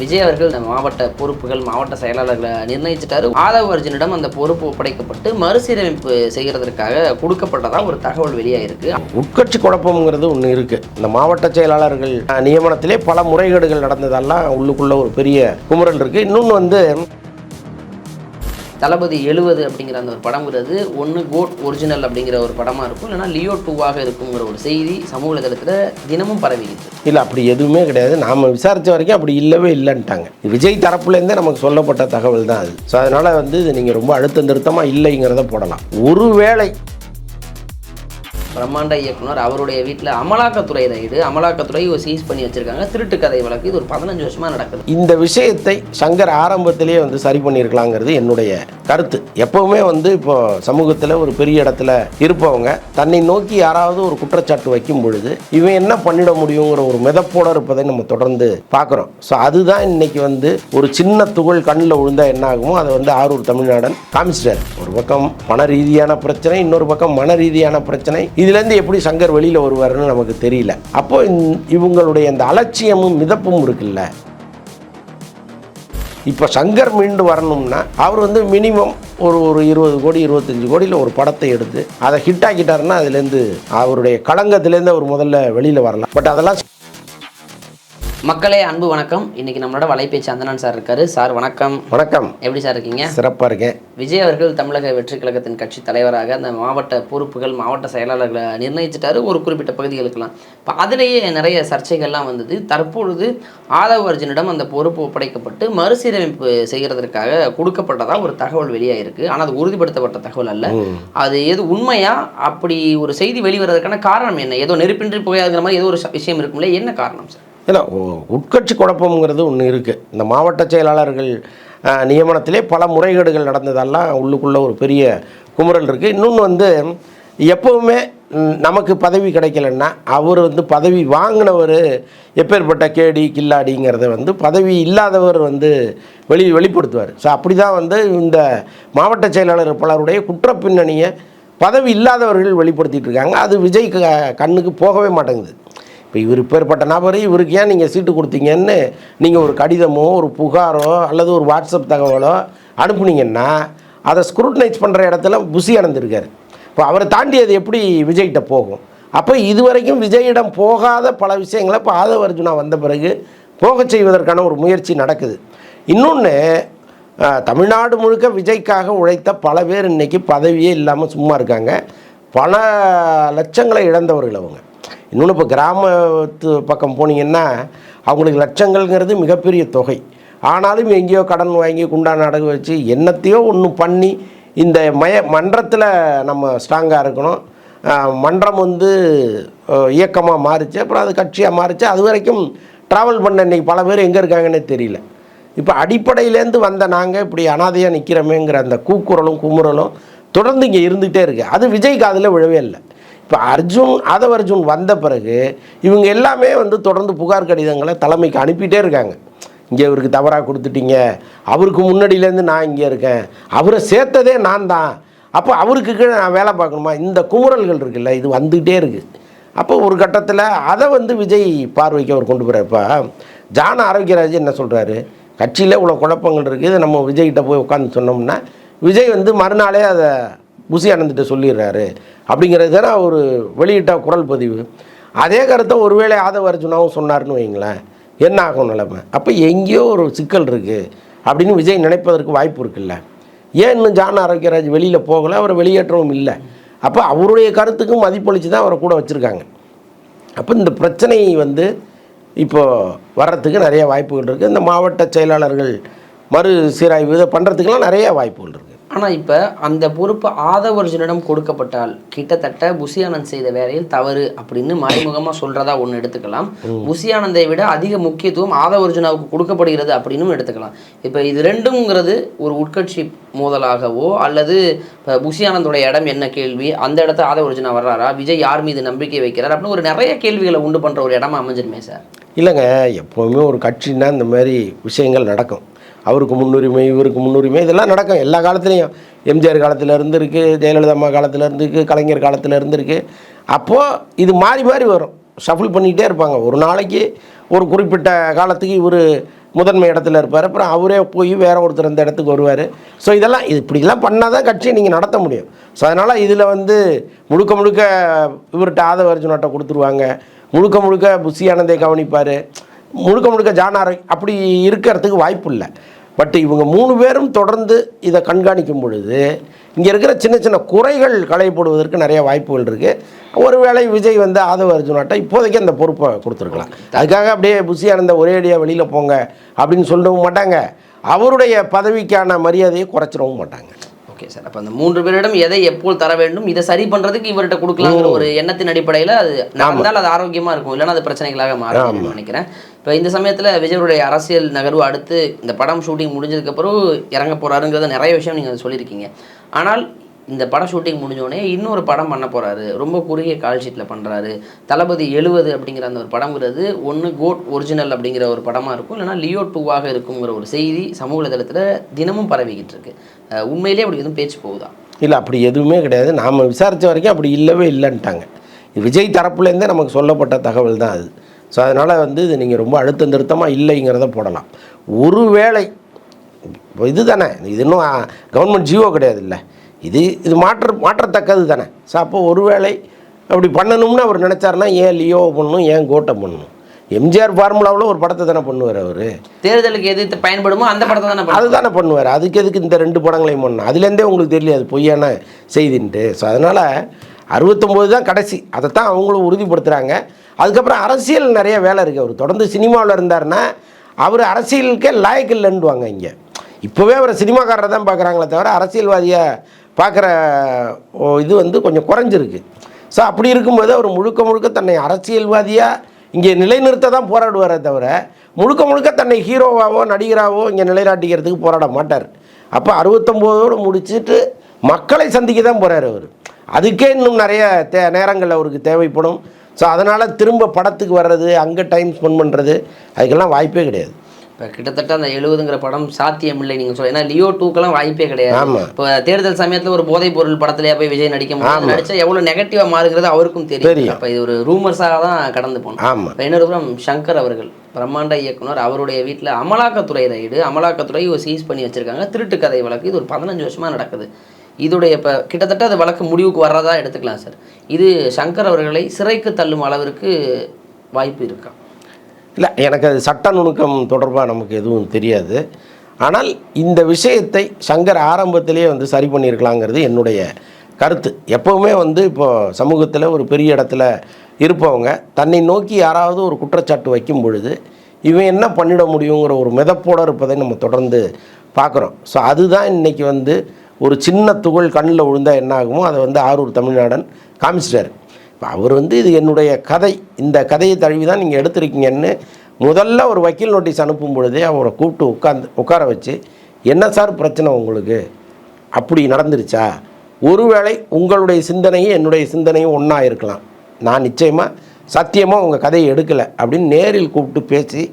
விஜய் அவர்கள் இந்த மாவட்ட பொறுப்புகள் மாவட்ட செயலாளர்களை நிர்ணயிச்சிட்டாரு. ஆதவ அர்ஜுனிடம் அந்த பொறுப்பு ஒப்படைக்கப்பட்டு மறுசீரமைப்பு செய்கிறதற்காக கொடுக்கப்பட்டதா ஒரு தகவல் வெளியாயிருக்கு. உட்கட்சி குழப்பம்ங்கிறது ஒன்று இருக்குது இந்த மாவட்ட செயலாளர்கள் நியமனத்திலே பல முறைகேடுகள் நடந்ததெல்லாம் உள்ளுக்குள்ள ஒரு பெரிய குமுறல் இருக்குது இன்னொன்று வந்து தளபதி எழுவது அப்படிங்கிற அந்த ஒரு படம்ங்கிறது ஒன்று கோட் ஒரிஜினல் அப்படிங்கிற ஒரு படமாக இருக்கும். இல்லைன்னா லியோ டூவாக இருக்குங்கிற ஒரு செய்தி சமூக தளத்தில் தினமும் பரவிக்கிட்டு இல்லை அப்படி எதுவுமே கிடையாது. நாம் விசாரித்த வரைக்கும் அப்படி இல்லவே இல்லைன்ட்டாங்க. விஜய் தரப்புலேருந்தே நமக்கு சொல்லப்பட்ட தகவல் தான் அது. ஸோ அதனால் வந்து நீங்கள் ரொம்ப அழுத்த நிறுத்தமாக இல்லைங்கிறத போடலாம். ஒருவேளை பிரம்மாண்ட இயக்குனர் அவருடைய வீட்டில் அமலாக்கத்துறை ரைடு அமலாக்கத்துறை ஒரு சீஸ் பண்ணி வச்சிருக்காங்க. திருட்டு கதை வழக்கு இது ஒரு பதினஞ்சு வருஷமா நடக்குது. இந்த விஷயத்தை சங்கர் ஆரம்பத்திலேயே வந்து சரி பண்ணியிருக்கலாங்கிறது என்னுடைய கருத்து. எப்பவுமே வந்து இப்போ சமூகத்தில் ஒரு பெரிய இடத்துல இருப்பவங்க தன்னை நோக்கி யாராவது ஒரு குற்றச்சாட்டு வைக்கும் பொழுது இவன் என்ன பண்ணிட முடியுங்கிற ஒரு மிதப்போட இருப்பதை நம்ம தொடர்ந்து பார்க்குறோம். ஸோ அதுதான் இன்னைக்கு வந்து ஒரு சின்ன துகள் கண்ணில் விழுந்தா என்ன ஆகுமோ அதை வந்து ஆரூர் தமிழ்நாடன் காமிச்சிட்டார். ஒரு பக்கம் பண ரீதியான பிரச்சனை இன்னொரு பக்கம் மன ரீதியான பிரச்சனை. இதுலேருந்து எப்படி சங்கர் வெளியில் வருவாருன்னு நமக்கு தெரியல. அப்போ இவங்களுடைய அந்த அலட்சியமும் மிதப்பும் இருக்குல்ல இப்போ சங்கர் மீண்டு வரணும்னா அவர் வந்து மினிமம் ஒரு ஒரு இருபது கோடி இருபத்தஞ்சி கோடியில் ஒரு படத்தை எடுத்து அதை ஹிட் ஆக்கிட்டாருன்னா அதுலேருந்து அவருடைய களங்கத்துலேருந்து அவர் முதல்ல வெளியில் வரலாம். பட் அதெல்லாம் மக்களே அன்பு வணக்கம். இன்னைக்கு நம்மளோட வலைபேச்சு அந்தனான் சார் இருக்காரு. சார் வணக்கம். வணக்கம். எப்படி சார் இருக்கீங்க? சிறப்பாக இருக்கேன். விஜய் அவர்கள் தமிழக வெற்றி கழகத்தின் கட்சி தலைவராக அந்த மாவட்ட பொறுப்புகள் மாவட்ட செயலாளர்களை நிர்ணயிச்சிட்டாரு. ஒரு குறிப்பிட்ட பகுதிகளுக்கெல்லாம் இப்போ அதிலேயே நிறைய சர்ச்சைகள்லாம் வந்தது. தற்பொழுது ஆதவ அர்ஜுனிடம் அந்த பொறுப்பு ஒப்படைக்கப்பட்டு மறுசீரமைப்பு செய்கிறதற்காக கொடுக்கப்பட்டதா ஒரு தகவல் வெளியாயிருக்கு. ஆனால் அது உறுதிப்படுத்தப்பட்ட தகவல் அல்ல. அது எது உண்மையா? அப்படி ஒரு செய்தி வெளிவரதுக்கான காரணம் என்ன? ஏதோ நெருப்பின்றி புகையாதுங்கிற மாதிரி ஏதோ ஒரு விஷயம் இருக்கும்ல. என்ன காரணம் சார்? ஏன்னா உ- உட்கட்சி குழப்பம்ங்கிறது ஒன்று இருக்குது இந்த மாவட்ட செயலாளர்கள் நியமனத்திலே பல முறைகேடுகள் நடந்ததெல்லாம் உள்ளுக்குள்ளே ஒரு பெரிய குமுறல் இருக்குது இன்னொன்று வந்து எப்போவுமே நமக்கு பதவி கிடைக்கலன்னா அவர் வந்து பதவி வாங்கினவர் எப்பேற்பட்ட கேடி கில்லாடிங்கிறத வந்து பதவி இல்லாதவர் வந்து வெளி வெளிப்படுத்துவார். ஸோ அப்படி தான் வந்து இந்த மாவட்ட செயலாளர் பலருடைய குற்ற பின்னணியை பதவி இல்லாதவர்கள் வெளிப்படுத்திட்டு இருக்காங்க. அது விஜய் கண்ணுக்கு போகவே மாட்டேங்குது. இப்போ இவர் இப்பேற்பட்ட நபர் இவருக்கு ஏன் நீங்கள் சீட்டு கொடுத்தீங்கன்னு நீங்கள் ஒரு கடிதமோ ஒரு புகாரோ அல்லது ஒரு வாட்ஸ்அப் தகவலோ அனுப்புனீங்கன்னா அதை ஸ்க்ரூட்டனைஸ் பண்ணுற இடத்துல புசி அடைந்திருக்காரு இப்போ அவரை தாண்டி அது எப்படி விஜய்கிட்ட போகும்? அப்போ இதுவரைக்கும் விஜயிடம் போகாத பல விஷயங்களை இப்போ ஆதவ அர்ஜுனா வந்த பிறகு போகச் செய்வதற்கான ஒரு முயற்சி நடக்குது. இன்னொன்று தமிழ்நாடு முழுக்க விஜய்க்காக உழைத்த பல பேர் இன்னைக்கு பதவியே இல்லாமல் சும்மா இருக்காங்க. பல லட்சங்களை இழந்தவர்கள் அவங்க. இன்னொன்று இப்போ கிராமத்து பக்கம் போனீங்கன்னா அவங்களுக்கு லட்சங்கள்ங்கிறது மிகப்பெரிய தொகை. ஆனாலும் எங்கேயோ கடன் வாங்கி குண்டான அடகு வச்சு என்னத்தையோ ஒன்று பண்ணி இந்த மய மன்றத்தில் நம்ம ஸ்ட்ராங்காக இருக்கணும். மன்றம் வந்து இயக்கமாக மாறிச்சு. அப்புறம் அது கட்சியாக மாறிச்சு. அது வரைக்கும் ட்ராவல் பண்ண இன்னைக்கு பல பேர் எங்கே இருக்காங்கன்னே தெரியல. இப்போ அடிப்படையிலேருந்து வந்த நாங்கள் இப்படி அனாதையாக நிற்கிறோமேங்கிற அந்த கூக்குரலும் குமுறலும் தொடர்ந்து இங்கே இருந்துகிட்டே இருக்குது அது விஜய் காதில் விழவே இல்லை. இப்போ அர்ஜுன் ஆதவ அர்ஜுன் வந்த பிறகு இவங்க எல்லாமே வந்து தொடர்ந்து புகார் கடிதங்களை தலைமைக்கு அனுப்பிட்டே இருக்காங்க. இங்கே இவருக்கு தவறாக கொடுத்துட்டீங்க. அவருக்கு முன்னாடியிலேருந்து நான் இங்கே இருக்கேன். அவரை சேர்த்ததே நான் தான். அப்போ அவருக்கு கீழே நான் வேலை பார்க்கணுமா? இந்த குமுறல்கள் இருக்குல்ல இது வந்துக்கிட்டே இருக்குது அப்போ ஒரு கட்டத்தில் அதை வந்து விஜய் பார்வைக்கு அவர் கொண்டு போகிறப்ப ஜான ஆரோக்கியராஜ் என்ன சொல்கிறாரு கட்சியில் இவ்வளோ குழப்பங்கள் இருக்குது இதை நம்ம விஜய்கிட்ட போய் உட்காந்து சொன்னோம்னா விஜய் வந்து மறுநாளே அதை புசி ஆனந்திட்ட சொல்லிடுறாரு. அப்படிங்கிறது தானே அவர் வெளியிட்ட குரல் பதிவு. அதே கருத்தை ஒருவேளை ஆதவ அர்ஜுனாவும் சொன்னார்னு வைங்களேன் என்ன ஆகும் நிலைமை? அப்போ எங்கேயோ ஒரு சிக்கல் இருக்குது அப்படின்னு விஜய் நினைப்பதற்கு வாய்ப்பு இருக்குல்ல. ஏன் இன்னும் ஜான் ஆரோக்கியராஜ் வெளியில் போகலை? அவரை வெளியேற்றவும் இல்லை. அப்போ அவருடைய கருத்துக்கும் மதிப்பளித்து தான் அவரை கூட வச்சுருக்காங்க. அப்போ இந்த பிரச்சனை வந்து இப்போது வர்றதுக்கு நிறைய வாய்ப்புகள் இருக்குது இந்த மாவட்ட செயலாளர்கள் மறு சீராய்வு இதை பண்ணுறதுக்கெல்லாம் நிறைய வாய்ப்புகள் இருக்குது ஆனால் இப்போ அந்த பொறுப்பு ஆதவர்ஜனிடம் கொடுக்கப்பட்டால் கிட்டத்தட்ட புசி ஆனந்த் செய்த வேலையில் தவறு அப்படின்னு மறைமுகமாக சொல்கிறதா ஒன்று எடுத்துக்கலாம். புசி ஆனந்தை விட அதிக முக்கியத்துவம் ஆதவர்ஜுனாவுக்கு கொடுக்கப்படுகிறது அப்படின்னும் எடுத்துக்கலாம். இப்போ இது ரெண்டுங்கிறது ஒரு உட்கட்சி மோதலாகவோ அல்லது இப்போ புசி ஆனந்தோட இடம் என்ன கேள்வி? அந்த இடத்த ஆதவர்ஜுனா வர்றாரா? விஜய் யார் மீது நம்பிக்கை வைக்கிறார்? அப்படின்னு ஒரு நிறைய கேள்விகளை உண்டு பண்ணுற ஒரு இடமா அமைஞ்சிருமே சார். இல்லைங்க எப்போவுமே ஒரு கட்சின்னா இந்த மாதிரி விஷயங்கள் நடக்கும். அவருக்கு முன்னுரிமை இவருக்கு முன்னுரிமை இதெல்லாம் நடக்கும். எல்லா காலத்துலேயும். எம்ஜிஆர் காலத்தில் இருக்குது ஜெயலலிதா அம்மா காலத்தில் இருக்குது கலைஞர் காலத்தில் இருக்குது அப்போது இது மாறி மாறி வரும். ஷஃபிள் பண்ணிக்கிட்டே இருப்பாங்க. ஒரு நாளைக்கு ஒரு குறிப்பிட்ட காலத்துக்கு இவர் முதன்மை இடத்துல இருப்பார். அப்புறம் அவரே போய் வேற ஒருத்தர் அந்த இடத்துக்கு வருவார். ஸோ இதெல்லாம் இது இப்படிலாம் பண்ணால் தான் கட்சியை நீங்கள் நடத்த முடியும். ஸோ அதனால் இதில் வந்து முழுக்க முழுக்க இவர்கிட்ட ஆதவ அர்ஜுனாட்ட கொடுத்துருவாங்க. முழுக்க முழுக்க புஷி கவனிப்பார். முழுக்க முழுக்க ஜானாரை அப்படி இருக்கிறதுக்கு வாய்ப்பு இல்லை பட் இவங்க மூணு பேரும் தொடர்ந்து இதை கண்காணிக்கும் பொழுது இங்கே இருக்கிற சின்ன சின்ன குறைகள் களையப்படுவதற்கு நிறைய வாய்ப்புகள் இருக்குது ஒருவேளை விஜய் வந்து ஆதவ அர்ஜுனாட்ட இப்போதைக்கு அந்த பொறுப்பை கொடுத்துருக்கலாம். அதுக்காக அப்படியே புஷியானந்த ஒரே அடியாக வெளியில் போங்க அப்படின்னு சொல்லவும் மாட்டாங்க. அவருடைய பதவிக்கான மரியாதையை குறைச்சிடவும் மாட்டாங்க. சார். அப்போ அந்த மூன்று பேரிடம் எதை எப்போது தர வேண்டும் இதை சரி பண்ணுறதுக்கு இவர்கிட்ட கொடுக்கலாங்கிற ஒரு எண்ணத்தின் அடிப்படையில் அது நடந்தால் அது ஆரோக்கியமாக இருக்கும். இல்லைன்னா அது பிரச்சனைகளாக மாறும் நினைக்கிறேன். இப்போ இந்த சமயத்தில் விஜயருடைய அரசியல் நகர்வு அடுத்து இந்த படம் ஷூட்டிங் முடிஞ்சதுக்கப்புறம் இறங்க போகிறாருங்கிறத நிறைய விஷயம் நீங்கள் சொல்லியிருக்கீங்க. ஆனால் இந்த படம் ஷூட்டிங் முடிஞ்சோடனே இன்னொரு படம் பண்ண போகிறாரு ரொம்ப குறுகிய கால் ஷீட்டில் பண்ணுறாரு தளபதி எழுவது அப்படிங்கிற அந்த ஒரு படம்ங்கிறது ஒன்று கோட் ஒரிஜினல் அப்படிங்கிற ஒரு படமாக இருக்கும். இல்லைனா லியோ டூவாக இருக்குங்கிற ஒரு செய்தி சமூக வலைதளத்தில் தினமும் பரவிக்கிட்டு இருக்கு. உண்மையிலே அப்படி எதுவும் பேச்சு போகுதா? இல்லை அப்படி எதுவுமே கிடையாது. நாம் விசாரித்த வரைக்கும் அப்படி இல்லவே இல்லைன்ட்டாங்க. விஜய் தரப்புலேருந்தே நமக்கு சொல்லப்பட்ட தகவல் தான் அது. ஸோ அதனால் வந்து இது நீங்கள் ரொம்ப அழுத்தம் திருத்தமாக இல்லைங்கிறத போடலாம். ஒருவேளை இப்போ இது தானே. இது இன்னும் கவர்மெண்ட் ஜியோ கிடையாது இல்லை இது இது மாற்ற மாற்றத்தக்கது தானே. ஸோ அப்போ ஒருவேளை அப்படி பண்ணணும்னு அவர் நினச்சாருன்னா ஏன் லியோ பண்ணணும் ஏன் கோட்டை பண்ணணும்? எம்ஜிஆர் ஃபார்முலாவில் ஒரு படத்தை தானே பண்ணுவார் அவர். தேர்தலுக்கு எது பயன்படுமோ அந்த படத்தை தானே பண்ணுவாங்க. அதுதானே பண்ணுவார். அதுக்கு எதுக்கு இந்த ரெண்டு படங்களையும் பண்ணணும்? அதுலேருந்தே உங்களுக்கு தெரியல அது பொய்யான செய்தின்ட்டு. ஸோ அதனால் அறுபத்தொம்போது தான் கடைசி. அதைத்தான் அவங்களும் உறுதிப்படுத்துகிறாங்க அதுக்கப்புறம் அரசியல் நிறைய வேலை இருக்குது அவர் தொடர்ந்து சினிமாவில் இருந்தாருன்னா அவர் அரசியலுக்கே லாயக்கு இல்லைன்னுவாங்க இங்கே. இப்போவே அவர் சினிமாக்காரரை தான் பார்க்குறாங்களே தவிர அரசியல்வாதியை பார்க்குற ஓ, இது வந்து கொஞ்சம் குறைஞ்சிருக்கு. ஸோ அப்படி இருக்கும்போது அவர் முழுக்க முழுக்க தன்னை அரசியல்வாதியாக இங்கே நிலைநிறுத்த தான் போராடுவாரே தவிர முழுக்க முழுக்க தன்னை ஹீரோவாவோ நடிகராகவோ இங்கே நிலைநாட்டிக்கிறதுக்கு போராட மாட்டார். அப்போ அறுபத்தொம்போதோடு முடிச்சுட்டு மக்களை சந்திக்க தான் போகிறார் அவர். அதுக்கே இன்னும் நிறைய தே நேரங்கள் அவருக்கு தேவைப்படும். ஸோ அதனால் திரும்ப படத்துக்கு வர்றது அங்கே டைம் ஸ்பெண்ட் பண்ணுறது அதுக்கெல்லாம் வாய்ப்பே கிடையாது. இப்போ கிட்டத்தட்ட அந்த எழுபதுங்கிற படம் சாத்தியம் இல்லை நீங்கள் சொல்ல ஏன்னா லியோ டூக்கெல்லாம் வாய்ப்பே கிடையாது. இப்போ தேர்தல் சமயத்தில் ஒரு போதைப் பொருள் படத்துலயே போய் விஜய் நடிக்க முடியும் நடிச்சா எவ்வளோ நெகட்டிவாக மாறுங்கிறது அவருக்கும் தெரியும். அப்போ இது ஒரு ரூமர்ஸாக தான் கடந்து இப்போ இன்னொரு புறம் சங்கர் அவர்கள் பிரம்மாண்ட இயக்குனர் அவருடைய வீட்டில் அமலாக்கத்துறை ரைடு அமலாக்கத்துறை சீஸ் பண்ணி வச்சிருக்காங்க. திருட்டு கதை வழக்கு. இது ஒரு பதினஞ்சு வருஷமா நடக்குது. இதோடைய இப்போ கிட்டத்தட்ட அந்த வழக்கு முடிவுக்கு வர்றதா எடுத்துக்கலாம் சார். இது சங்கர் அவர்களை சிறைக்கு தள்ளும் அளவிற்கு வாய்ப்பு இருக்கா? இல்லை எனக்கு அது சட்ட நுணுக்கம் தொடர்பாக நமக்கு எதுவும் தெரியாது. ஆனால் இந்த விஷயத்தை சங்கர் ஆரம்பத்திலேயே வந்து சரி பண்ணியிருக்கலாங்கிறது என்னுடைய கருத்து. எப்போவுமே வந்து இப்போது சமூகத்தில் ஒரு பெரிய இடத்துல இருப்பவங்க தன்னை நோக்கி யாராவது ஒரு குற்றச்சாட்டு வைக்கும் பொழுது இவன் என்ன பண்ணிட முடியுங்கிற ஒரு மிதப்போடு இருப்பதை நம்ம தொடர்ந்து பார்க்குறோம். ஸோ அதுதான் இன்றைக்கி வந்து ஒரு சின்ன துகள் கண்ணில் விழுந்தால் என்ன ஆகுமோ அதை வந்து ஆரூர் தமிழ்நாடன் காமிச்சிட்டார். இப்போ அவர் வந்து இது என்னுடைய கதை. இந்த கதையை தழுவி தான் நீங்கள் எடுத்திருக்கீங்கன்னு முதல்ல ஒரு வக்கீல் நோட்டீஸ் அனுப்பும் பொழுதே அவரை கூப்பிட்டு உட்காந்து உட்கார வச்சு என்ன சார் பிரச்சனை உங்களுக்கு? அப்படி நடந்துருச்சா? ஒருவேளை உங்களுடைய சிந்தனையும் என்னுடைய சிந்தனையும் ஒன்றா இருக்கலாம். நான் நிச்சயமாக சத்தியமாக உங்கள் கதையை எடுக்கலை. அப்படின்னு நேரில் கூப்பிட்டு பேசி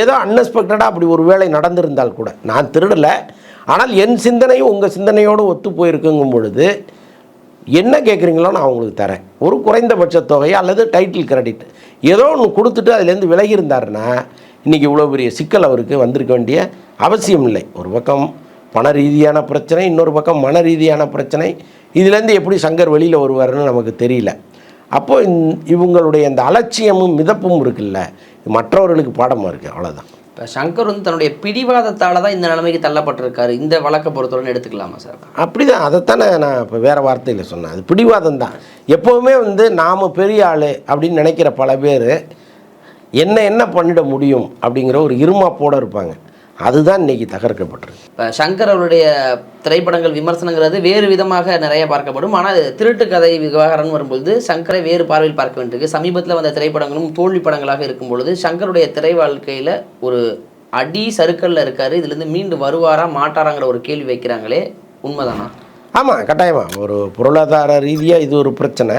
ஏதோ அன்எக்ஸ்பெக்டடாக அப்படி ஒரு வேளை நடந்திருந்தால் கூட நான் திருடலை. ஆனால் என் சிந்தனையும் உங்கள் சிந்தனையோடு ஒத்து போயிருக்குங்கும் பொழுது என்ன கேட்குறீங்களோ நான் உங்களுக்கு தரேன். ஒரு குறைந்தபட்ச தொகை அல்லது டைட்டில் கிரெடிட் ஏதோ ஒன்று கொடுத்துட்டு அதுலேருந்து விலகி இருந்தாருன்னா இன்றைக்கி இவ்வளோ பெரிய சிக்கல் அவருக்கு வந்திருக்க வேண்டிய அவசியம் இல்லை. ஒரு பக்கம் பண ரீதியான பிரச்சனை இன்னொரு பக்கம் மன ரீதியான பிரச்சனை. இதுலேருந்து எப்படி சங்கர் வெளியில் வருவார்னு நமக்கு தெரியல. அப்போது இவங்களுடைய இந்த அலட்சியமும் மிதப்பும் இருக்குல்ல. மற்றவர்களுக்கு பாடமாக இருக்குது அவ்வளோதான் இப்போ சங்கர் வந்து தன்னுடைய பிடிவாதத்தால் தான் இந்த நிலைமைக்கு தள்ளப்பட்டிருக்காரு. இந்த வழக்கை பொறுத்தவரை எடுத்துக்கலாமா சார்? அப்படி தான் அதைத்தானே நான் இப்போ வேறு வார்த்தையில் சொன்னேன். அது பிடிவாதம் தான். எப்போவுமே வந்து நாம் பெரிய ஆள் அப்படின்னு நினைக்கிற பல பேர் என்ன என்ன பண்ணிட முடியும் அப்படிங்கிற ஒரு இருமாப்போடு இருப்பாங்க. அதுதான் இன்னைக்கு தகர்க்கப்பட்டிருக்கு. இப்போ சங்கர் அவருடைய திரைப்படங்கள் விமர்சனங்கிறது வேறு விதமாக நிறைய பார்க்கப்படும். ஆனால் திருட்டு கதை விவகாரம்னு வரும்பொழுது சங்கரை வேறு பார்வையில் பார்க்க வேண்டியிருக்கு. சமீபத்தில் வந்த திரைப்படங்களும் தோல்வி படங்களாக இருக்கும் பொழுது சங்கருடைய திரை வாழ்க்கையில் ஒரு அடி சறுக்கல்ல இருக்காரு. இதுலேருந்து மீண்டு வருவாரா மாட்டாராங்கிற ஒரு கேள்வி வைக்கிறாங்களே உண்மைதானா? ஆமாம் கட்டாயமாக ஒரு பொருளாதார ரீதியாக இது ஒரு பிரச்சனை.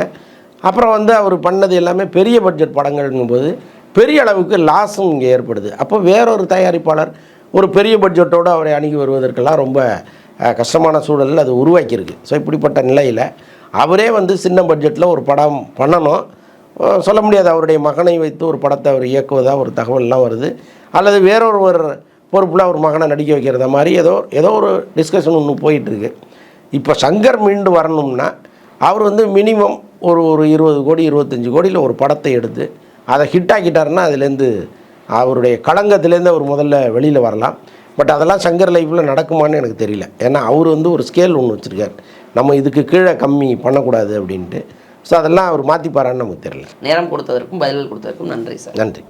அப்புறம் வந்து அவர் பண்ணது எல்லாமே பெரிய பட்ஜெட் படங்கள்ங்கும்போது பெரிய அளவுக்கு லாஸும் இங்கே ஏற்படுது. அப்போ வேறொரு தயாரிப்பாளர் ஒரு பெரிய பட்ஜெட்டோடு அவரை அணுகி வருவதற்கெல்லாம் ரொம்ப கஷ்டமான சூழலில் அது உருவாக்கியிருக்கு. ஸோ இப்படிப்பட்ட நிலையில் அவரே வந்து சின்ன பட்ஜெட்டில் ஒரு படம் பண்ணணும். சொல்ல முடியாது. அவருடைய மகனை வைத்து ஒரு படத்தை அவர் இயக்குவதாக ஒரு தகவல்லாம் வருது. அல்லது வேறொருவர் பொறுப்பில் அவர் மகனை நடிக்க வைக்கிறத மாதிரி ஏதோ ஏதோ ஒரு டிஸ்கஷன் ஒன்று போயிட்டுருக்கு. இப்போ சங்கர் மீண்டு வரணும்னா அவர் வந்து மினிமம் ஒரு ஒரு இருபது கோடி இருபத்தஞ்சி கோடியில் ஒரு படத்தை எடுத்து அதை ஹிட் ஆக்கிட்டாருன்னா அதுலேருந்து அவருடைய களங்கத்திலேருந்து அவர் முதல்ல வெளியில் வரலாம். பட் அதெல்லாம் சங்கர் லைஃப்பில் நடக்குமான்னு எனக்கு தெரியல. ஏன்னா அவர் வந்து ஒரு ஸ்கேல் ஒன்று வச்சுருக்காரு. நம்ம இதுக்கு கீழே கம்மி பண்ணக்கூடாது அப்படின்ட்டு. ஸோ அதெல்லாம் அவர் மாற்றிப்பாரான்னு நமக்கு தெரியல. நேரம் கொடுத்ததற்கும் பதில்கள் கொடுத்ததற்கும் நன்றி சார். நன்றி.